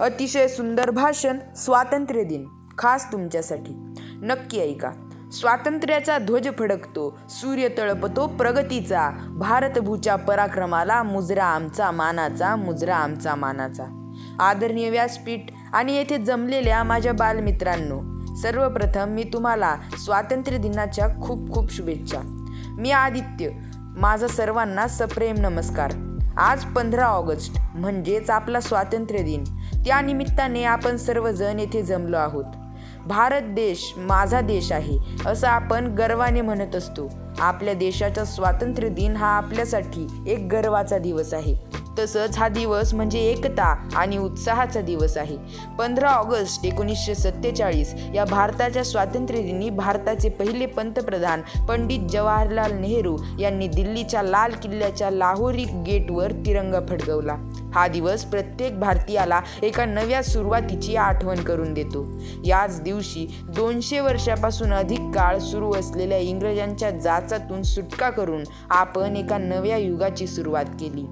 अतिशय सुंदर भाषण स्वातंत्र्य दिन. खास तुमच्यासाठी. नक्की ऐका. स्वातंत्र्याचा ध्वज फडकतो सूर्य तळपतो प्रगतीचा. भारतभूच्या पराक्रमाला मुजरा आमचा मानाचा मुजरा आमचा मानाचा. आदरणीय व्यासपीठ आणि येथे जमलेल्या माझ्या बालमित्रांनो सर्वप्रथम मी तुम्हाला स्वातंत्र्य दिनाच्या खूप खूप शुभेच्छा. मी आदित्य माझा सर्वांना सप्रेम नमस्कार. आज पंधरा ऑगस्ट म्हणजेच आपला स्वातंत्र्य दिन. त्या निमित्ताने आपण सर्वजण येथे जमलो आहोत. भारत देश माझा देश आहे असं आपण गर्वाने म्हणत असतो. आपल्या देशाचा स्वातंत्र्य दिन हा आपल्यासाठी एक गर्वाचा दिवस आहे. तसंच हा दिवस म्हणजे एकता आणि उत्साहाचा दिवस आहे. पंधरा ऑगस्ट एकोणीसशे सत्तेचाळीस या भारताच्या स्वातंत्र्यदिनी भारताचे पहिले पंतप्रधान पंडित जवाहरलाल नेहरू यांनी दिल्लीच्या लाल किल्ल्याच्या लाहोरी गेटवर तिरंगा फडकवला. हा दिवस प्रत्येक भारतीयाला एका नव्या सुरुवातीची आठवण करून देतो. याच दिवशी दोनशे वर्षापासून अधिक काळ सुरू असलेल्या इंग्रजांच्या जाचातून सुटका करून आपण एका नव्या युगाची सुरुवात केली.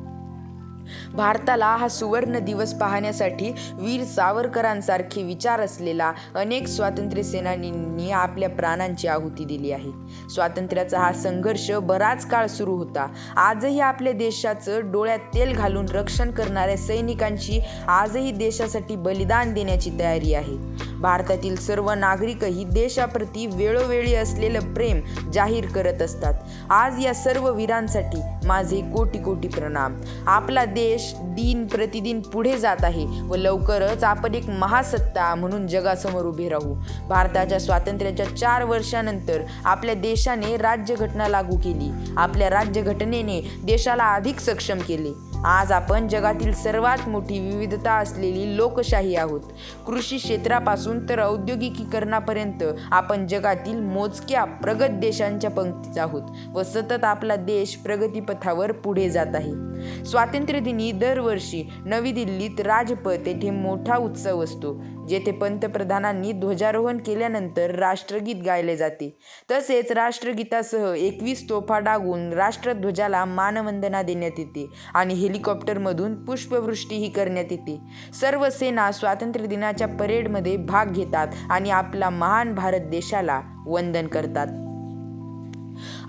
भारताला हा सुवर्ण दिवस पाहण्यासाठी वीर सावरकरांसारखे विचार असलेला अनेक स्वातंत्र्य सेनानींनी आपल्या प्राणांची आहुती दिली आहे. स्वातंत्र्याचा हा संघर्ष बराच काळ सुरू होता. आजही आपल्या देशाचं डोळ्यात तेल घालून रक्षण करणाऱ्या सैनिकांची आजही देशासाठी बलिदान देण्याची तयारी आहे. भारतातील सर्व नागरिकही देशाप्रती वेळोवेळी असलेलं प्रेम जाहीर करत असतात. आज या सर्व वीरांसाठी माझे कोटी कोटी प्रणाम. आपला देश दिन प्रतिदिन पुढे जात आहे व लवकरच आपण एक महासत्ता म्हणून जगासमोर उभे राहू. भारताच्या स्वातंत्र्याच्या चार वर्षानंतर आपल्या देशाने राज्यघटना लागू केली. आपल्या राज्यघटनेने देशाला अधिक सक्षम केले. आज आपण जगातील सर्वात मोठी विविधता असलेली लोकशाही आहोत. कृषी क्षेत्रापासून तर औद्योगिकीकरणापर्यंत आपण जगातील मोजक्या प्रगत देशांच्या पंक्तीत आहोत व सतत आपला देश प्रगतीपथावर पुढे जात आहे. स्वातंत्र्यदिनी दरवर्षी नवी दिल्लीत राजपथ येथे मोठा उत्सव असतो. जेथे पंतप्रधानांनी ध्वजारोहण केल्यानंतर राष्ट्रगीत गायले जाते. तसेच राष्ट्रगीतासह एकवीस तोफा डागून राष्ट्रध्वजाला मानवंदना देण्यात येते आणि हेलिकॉप्टरमधून पुष्पवृष्टीही करण्यात येते. सर्व सेना स्वातंत्र्य दिनाच्या परेडमध्ये भाग घेतात आणि आपला महान भारत देशाला वंदन करतात.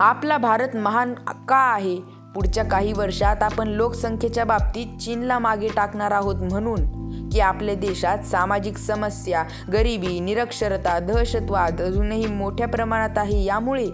आपला भारत महान का आहे? पुढच्या काही वर्षात आपण लोकसंख्येच्या बाबतीत चीनला मागे टाकणार आहोत म्हणून की आपल्या देशात सामाजिक समस्या गरिबी निरक्षरता दहशतवाद अजूनही मोठ्या प्रमाणात आहे. यामुळे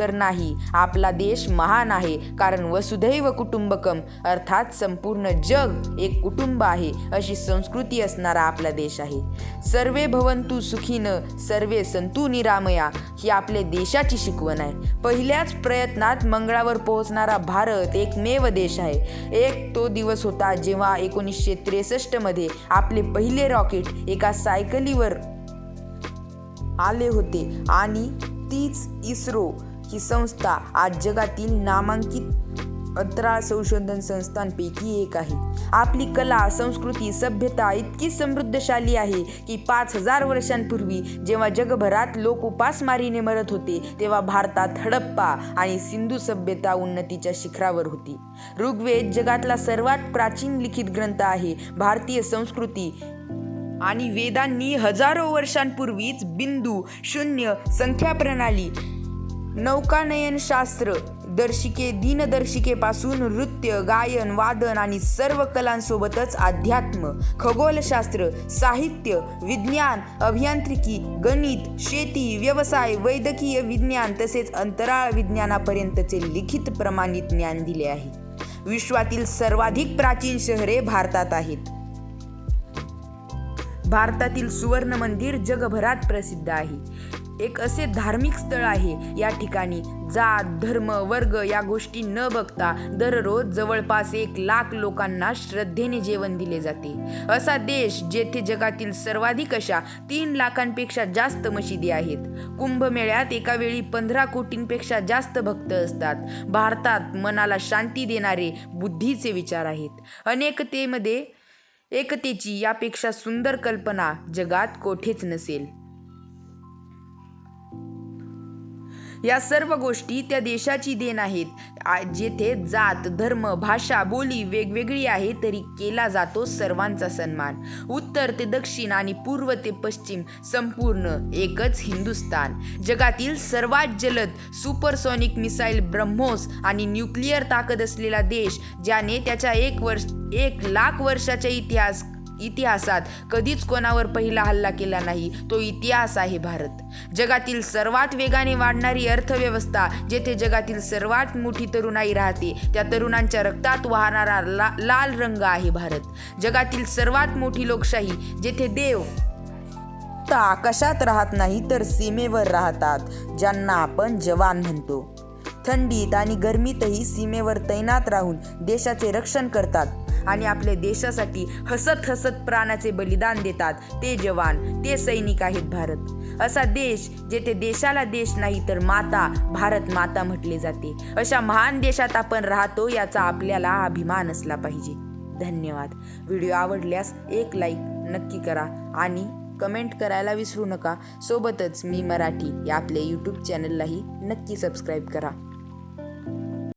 तर नाही. आपला देश महान आहे. कारण वसुधैव कुटुंबकम अर्थात संपूर्ण जग एक कुटुंब आहे अशी संस्कृती असणारा आपला देश आहे. सर्वे भवंतु सुखीन सर्वे संतु निरामया ही आपल्या देशाची शिकवण आहे. पहिल्याच प्रयत्नात मंगळावर पोहोचणारा भारत एकमेव देश आहे. एक तो दिवस होता जेव्हा एकोणीसशे त्रेसष्टमध्ये आपले पहिले रॉकेट एका सायकलीवर आले होते आणि तीच इस्रो ही संस्था आज जगातील नामांकित अंतराळ संशोधन संस्थांपैकी एक आहे. आपली कला संस्कृती सभ्यता इतकी समृद्धशाली आहे की पाच हजार वर्षांपूर्वी जेव्हा जगभरात लोक उपासमारीने मरत होते तेव्हा भारतात हडप्पा आणि सिंधू सभ्यता उन्नतीच्या शिखरावर होती. ऋग्वेद जगातला सर्वात प्राचीन लिखित ग्रंथ आहे. भारतीय संस्कृती आणि वेदांनी हजारो वर्षांपूर्वीच बिंदू शून्य संख्या प्रणाली नौकानयनशास्त्र दर्शिके दिनदर्शिकेपासून नृत्य गायन वादन आणि सर्व कलांसोबतच अध्यात्म खगोलशास्त्र साहित्य विज्ञान अभियांत्रिकी गणित शेती व्यवसाय वैद्यकीय विज्ञान तसेच अंतराळ विज्ञानापर्यंतचे लिखित प्रमाणित ज्ञान दिले आहे. विश्वातील सर्वाधिक प्राचीन शहरे भारतात आहेत. भारतातील सुवर्ण मंदिर जगभरात प्रसिद्ध आहे. एक असे धार्मिक स्थळ आहे. या ठिकाणी जात धर्म वर्ग या गोष्टी न बघता दररोज जवळपास एक लाख लोकांना श्रद्धेने जेवण दिले जाते. असा देश जेथे जगातील सर्वाधिक अशा तीन लाखांपेक्षा जास्त मशिदी आहेत. कुंभमेळ्यात एका वेळी पंधरा कोटींपेक्षा जास्त भक्त असतात. भारतात मनाला शांती देणारे बुद्धीचे विचार आहेत. अनेकतेमध्ये एकतेची यापेक्षा सुंदर कल्पना जगात कोठेच नसेल. या सर्व गोष्टी त्या देशाची देण आहेत. जेथे जात धर्म भाषा बोली वेगवेगळी आहे तरी केला जातो सर्वांचा सन्मान. उत्तर ते दक्षिण आणि पूर्व ते पश्चिम संपूर्ण एकच हिंदुस्तान जगातील सर्वात जलद सुपरसॉनिक मिसाईल ब्रह्मोस आणि न्यूक्लिअर ताकद असलेला देश ज्याने त्याच्या एक वर्ष एक लाख वर्षाच्या इतिहास इतिहासात कधीच कोणावर पहिला हल्ला केला नाही. तो इतिहास आहे भारत. जगातील सर्वात वेगाने वाढणारी अर्थव्यवस्था जेथे जगातील सर्वात मोठी तरुणाई राहते त्या तरुणांच्या रक्तात वाहणारा ला लाल रंग आहे भारत. जगातील सर्वात मोठी लोकशाही जेथे देव फक्त आकाशात राहत नाही तर सीमेवर राहतात ज्यांना आपण जवान म्हणतो. थंडीत आणि गरमीतही सीमेवर तैनात राहून देशाचे रक्षण करतात. आणि आपल्या देशासाठी हसत हसत प्राणाचे बलिदान देतात ते जवान ते सैनिक आहेत भारत. असा देश जेथे देशाला देश नाही तर माता भारत माता म्हटले जाते. अशा महान देशात आपण राहतो याचा आपल्याला अभिमान असला पाहिजे. धन्यवाद. व्हिडिओ आवडल्यास एक लाईक नक्की करा आणि कमेंट करायला विसरू नका. सोबतच मी मराठी या आपल्या यूट्यूब चॅनललाही नक्की सबस्क्राईब करा.